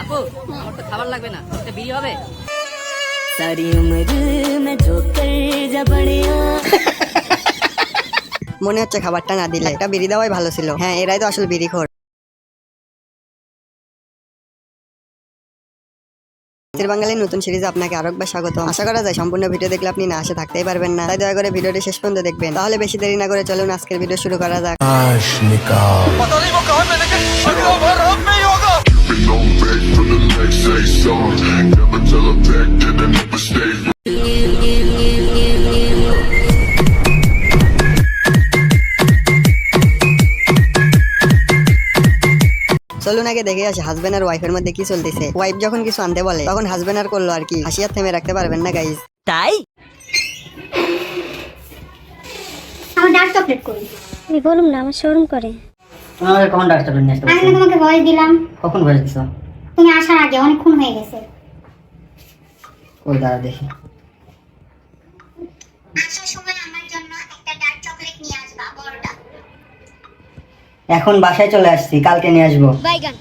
আপু আমার তো খাবার লাগবে না। বিয়ে হবে। মনে হচ্ছে খাবারটা না দিলে। এটা বিড়ি দেওয়াই ভালো ছিল। হ্যাঁ এরাই তো আসলে বিড়ি খোর। বাঙালির নতুন সিরিজ আপনাকে আরও একবার স্বাগত আশা করা যায় সম্পূর্ণ ভিডিও দেখলে আপনি না আসে থাকতেই পারবেন না। তাই দয়া করে ভিডিওটি শেষ পর্যন্ত দেখবেন। তাহলে বেশি দেরি না করে চলুন আজকের ভিডিও শুরু করা যাক. Never tell back চলুন আগে দেখে আসি হাজবেন্ড আর ওয়াইফের মধ্যে কি চলতেছে। ওয়াইফ যখন কিছু আনতে বলে তখন হাজবেন্ড আর করল আর কি। হাসি আর থেমে রাখতে পারবেন না গাইজ তাই? আমার ডার্ক চকলেট কই আমি বলুন না আমার শোরুম করে। তুমি আমাকে কখন ডাক্তার নিয়ে আসতে আমি না তোমাকে ভয়েস দিলাম। কখন বলে দিছো? তুমি আসার আগে অনেকক্ষণ হয়ে গেছে। ওই দাঁড়া দেখি। আসার সময় এখন বাসায় চলে আসছি কালকে নিয়ে আসবো বাইগান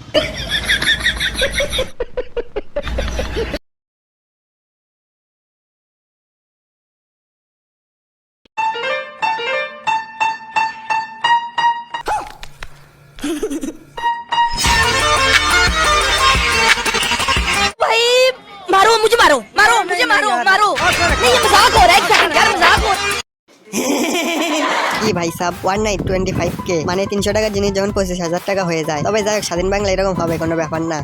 मारो मुझे मारो मारो मुझे मारो मारो नहीं ये मजाक हो रहा है एक কি ভাই সাব ওয়ান নাইট টোয়েন্টি ফাইভ কে মানে তিনশো টাকার জিনিস যখন পঁচিশ হাজার টাকা হয়ে যায়। তবে যাই হোক স্বাধীন বাংলা এরকম হবে কোনো ব্যাপার না।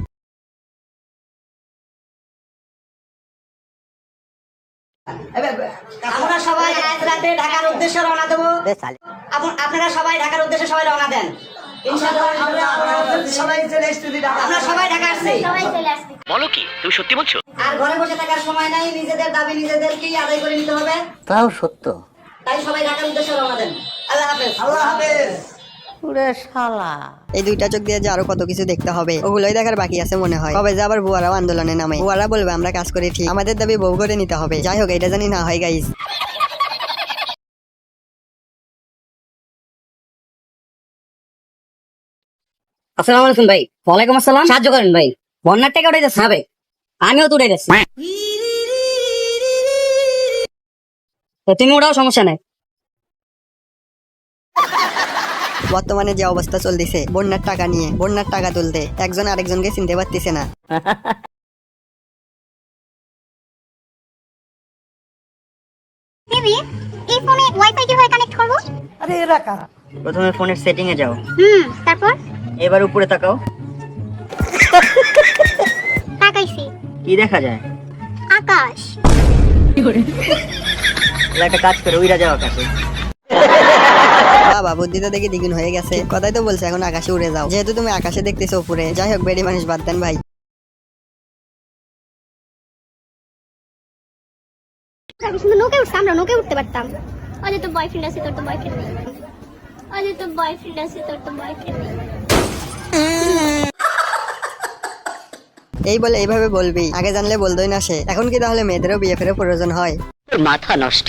আমরা সবাই আজ রাতে ঢাকার উদ্দেশ্যে রওনা দেবো। আপনারা সবাই ঢাকার উদ্দেশ্যে সবাই রওনা দেন। ইনশাআল্লাহ সবাই চলে এসছি আমরা সবাই ঢাকা আসছি। সবাই চলে আসবে বলো কি তুমি সত্যি বলছো? আর ঘরে বসে থাকার সময় নাই নিজেদের দাবি নিজেদেরকেই আদায় করে নিতে হবে। তাও সত্য। তাই সবাই ঢাকার উদ্দেশ্যে রওনা দেন। আল্লাহ হাফেজ। আল্লাহ হাফেজ। পুরে শালা। এই দুইটা চোখ দিয়ে যে আরও কত কিছু দেখতে হবে ওগুলোই দেখার বাকি আছে মনে হয়। কবে যে আবার বুয়ারাও আন্দোলনে নামে। বুয়ারা বলবে আমরা কাজ করি ঠিক। আমাদের দাবি বউ করে নিতে হবে। যাই হোক এটা জানি না হয় গাইজ আসসালামু আলাইকুম ভাই। ওয়ালাইকুম আসসালাম। সাহায্য করেন ভাই। বন্যার টাকা উঠে যাচ্ছে হবে আমিও তো উঠে যাচ্ছি তো তুমি ওটাও সমস্যা নাই। বর্তমানে যে অবস্থা চলতেছে বন্যার টাকা নিয়ে বন্যার টাকা তুলতে একজন আরেকজনকে চিনতে পারতেছে না। এই ফোনে ওয়াইফাই কীভাবে কানেক্ট করব? প্রথমে ফোনের সেটিং এ যাও। হুম তারপর? এবার উপরে তাকাও। তাকাইছি। কি দেখা যায়? আকাশ। একটা কাজ করে উইরা যাও আকাশে। বাবা বুদ্ধি তো দেখি দ্বিগুণ হয়ে গেছে। কথাই তো বলছে এখন আকাশে উড়ে যাও। যেহেতু তুমি আকাশে দেখতেছো উপরে যাই হোক বেড়ি মানুষ বাদ দেন ভাই। নৌকে উঠছে আমরা নৌকে উঠতে পারতাম। অজয় তো বয়ফ্রেন্ড আছে তোর তো বয়ফ্রেন্ড নেই। অজয় তো বয়ফ্রেন্ড আছে তোর তো বয়ফ্রেন্ড নেই। এই বলে এইভাবে বলবি আগে জানলে বলতোই না সে। এখন কি তাহলে মেয়েদেরও বিয়ে ফেরো প্রয়োজন হয়? মাথা নষ্ট।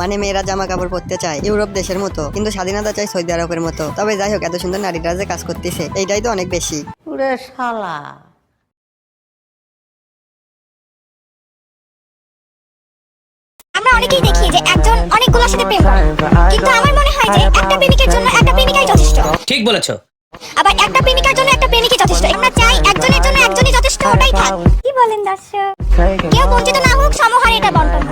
মানে মেয়েরা জামা কাপড় পরতে চায় ইউরোপ দেশের মতো কিন্তু স্বাধীনতা চাই সৌদি আরবের মতো। তবে যাই হোক এত সুন্দর নারীরা যে কাজ করতেছে এইটাই তো অনেক বেশি। পুরে শালা। আমরা অনেকেই দেখি যে একজন অনেকগুলোর সাথে প্রেম করে কিন্তু আমার মনে হয় যে একটা প্রেমিকের জন্য একটা প্রেমিকাই যথেষ্ট। ঠিক বলেছ। আবার একটা প্রেমিকার জন্য একটা প্রেমিকই যথেষ্ট। আমরা চাই একজনের জন্য একজনই যথেষ্ট ওটাই থাক। কি বলেন দর্শক? কেউ বঞ্চিত না হোক সমহারে এটা বন্টন।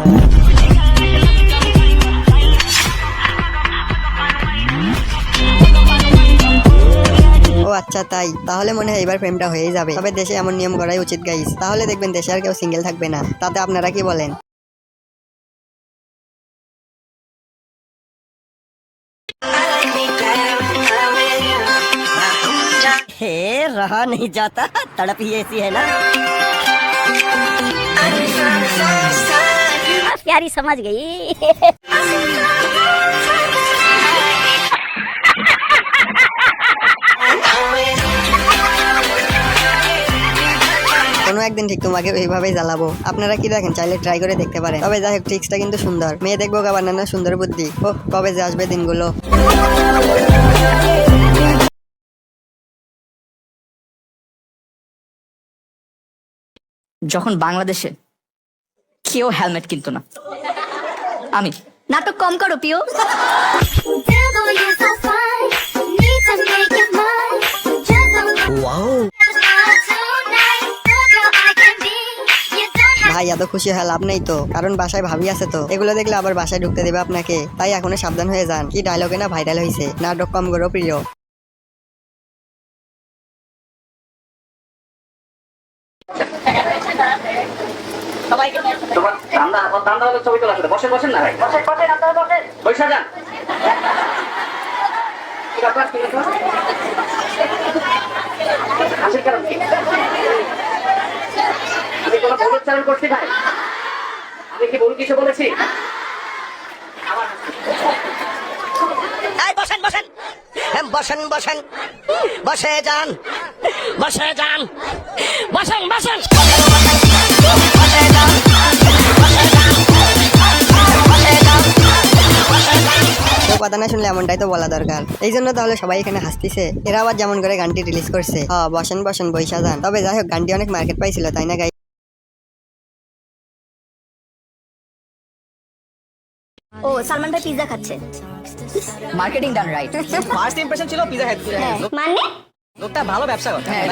ও আচ্ছা তাই। তাহলে মনে হয় এবার প্রেমটা হয়েই যাবে। তবে দেশে এমন নিয়ম করাই উচিত গাইস তাহলে দেখবেন দেশে আর কেউ সিঙ্গেল থাকবে না। তাতে আপনারা কি বলেন? रहा नहीं जाता तड़प ही ऐसी है ना प्यारी समझ गई কোনো একদিন ঠিক তোমাকে এইভাবেই জ্বালাবো আপনারা কি দেখেন চাইলে ট্রাই করে দেখতে পারেন তবে যাই হোক ট্রিক্সটা কিন্তু সুন্দর মেয়ে দেখবো গা বানানো সুন্দর বুদ্ধি ও কবে যে আসবে দিনগুলো যখন বাংলাদেশে কেউ হেলমেট কিনতো না। আমি নাটক কম করো পিও। ভাই এত খুশি হয়ে লাভ নেই তো কারণ বাসায় ভাবি আছে তো। এগুলো দেখলে আবার বাসায় ঢুকতে দেবে আপনাকে তাই এখনও সাবধান হয়ে যান। কি ডায়লগে না ভাইরাল হয়েছে নাটক কম করো প্রিয়। তোমার দান্দা দান্দা হলে ছবি তোলা বসে বসেন না ভাই। বসে যান। হাসির কারণ কি? আমি কোনো ভুল উচ্চারণ করছি ভাই আমি কি ভুল কিছু বলেছি? এই বসেন বসেন। হ্যাঁ, বসেন বসেন। বসে যান। বসে যান। বসেন বসেন। কথা না শুনলে এমনটাই তো বলা দরকার। এই জন্য তাহলে সবাই এখানে হাসতিছে। এরা আবার যেমন করে গানটি রিলিজ করছে। হ বসেন বসেন বৈশা যান। তবে যাই হোক গানটি অনেক মার্কেট পাইছিল তাই না গাই ও সালমান ভাই পিৎজা খাচ্ছে। Marketing done right first impression ছিল পিজা হেড মানে? লোকটা ভালো ব্যবসা করে। হ্যাঁ,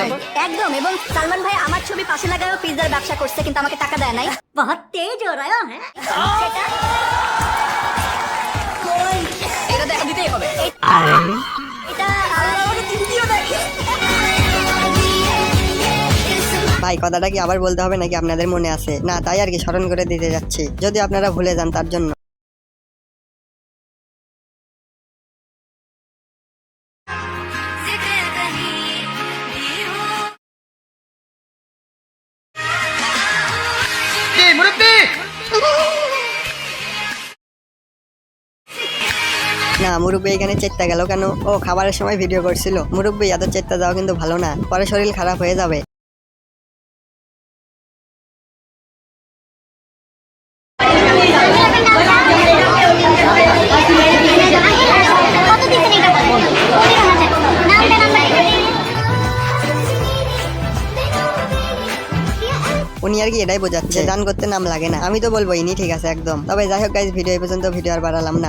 একদম এবং সালমান ভাই আমার ছবি পাশে লাগায়ও পিৎজার ব্যবসা করছে কিন্তু আমাকে টাকা দেয় নাই। বহুত তেজ হো রहा है এটা দেখা দিতেই হবে। এটা আমার তৃতীয় দেখে ভাই কথাটা কি আবার বলতে হবে নাকি আপনাদের মনে আছে? না তাই আর কি স্মরণ করে দিতে যাচ্ছি। যদি আপনারা ভুলে যান তার জন্য। না মুরব্বী এখানে চেত্তা গেল কেন? ও খাবারের সময় ভিডিও করছিল। মুরব্বী এত চেত্তা যাওয়া কিন্তু ভালো না। পরে শরীর খারাপ হয়ে যাবে। উনি আর কি এটাই বোঝাচ্ছে। দান করতে নাম লাগে না। আমি তো বলব ইনি ঠিক আছে একদম। তবে যাই হোক গাইজ ভিডিও এই পর্যন্ত ভিডিও আর বাড়ালাম না।